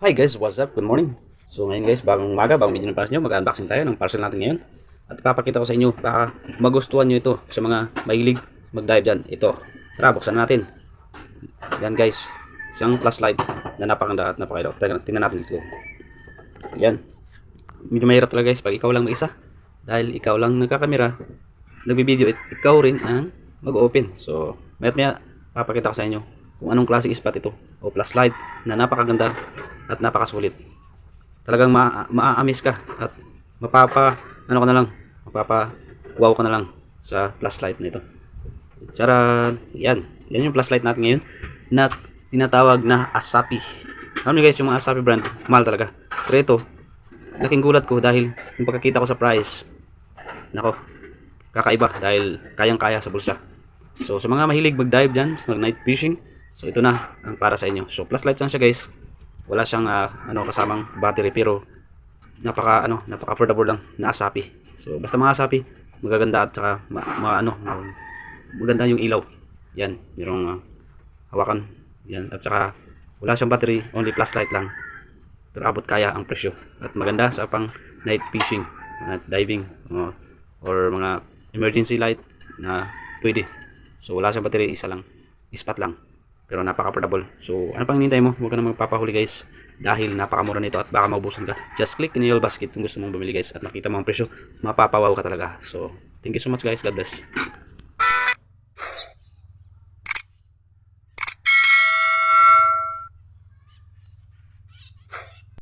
Hi guys, what's up? Good morning. So ngayon guys, bagong umaga, bagong video ng para sa inyo, mag-unboxing tayo ng parcel natin ngayon. At papakita ko sa inyo, baka magustuhan nyo ito sa mga mahilig mag-dive dyan. Ito, tara, buksan natin. Yan guys, isang flashlight na napakaganda at napakailaw. Tingnan natin ito. Yan. Medyo mahirap talaga guys pag ikaw lang mag-isa. Dahil ikaw lang nagkakamera, nagbibideo, ikaw rin ang mag-open. So, mayat maya, papakita ko sa inyo kung anong klase spot ito o flashlight na napakaganda at napakasulit. Talagang ma maa-amaze ka at mapapa ano ka na lang, mapapa wow ka na lang sa flashlight na ito. Charan! Yan. Yan yung flashlight natin ngayon na tinatawag na Asapi. Alam niyo guys, yung mga Asapi brand, mahal talaga. Pero ito, laking gulat ko dahil yung pagkakita ko sa price, nako, kakaiba dahil kayang-kaya sa bulsa. So sa mga mahilig mag-dive dyan, mag night fishing, so ito na ang para sa inyo. So flashlight lang siya guys. Wala siyang ah, ano kasamang battery pero napaka ano, napaka affordable lang na Asapi. So basta mga Asapi, magaganda at saka ma, ma- ano, ma- maganda yung ilaw. Yan, merong ah, hawakan. Yan at saka wala siyang battery, only flashlight lang. Pero abot kaya ang presyo. At maganda sa pang night fishing, at diving, o- or mga emergency light na pwede. So wala siyang battery, isa lang. Ispat lang. Pero napaka-affordable. So ano pang hinihintay mo? Huwag ka na magpapahuli guys. Dahil napakamura nito at baka maubusan ka. Just click the yellow basket kung gusto mong bumili guys. At nakita mo ang presyo, mapapawaw ka talaga. So thank you so much guys. God bless.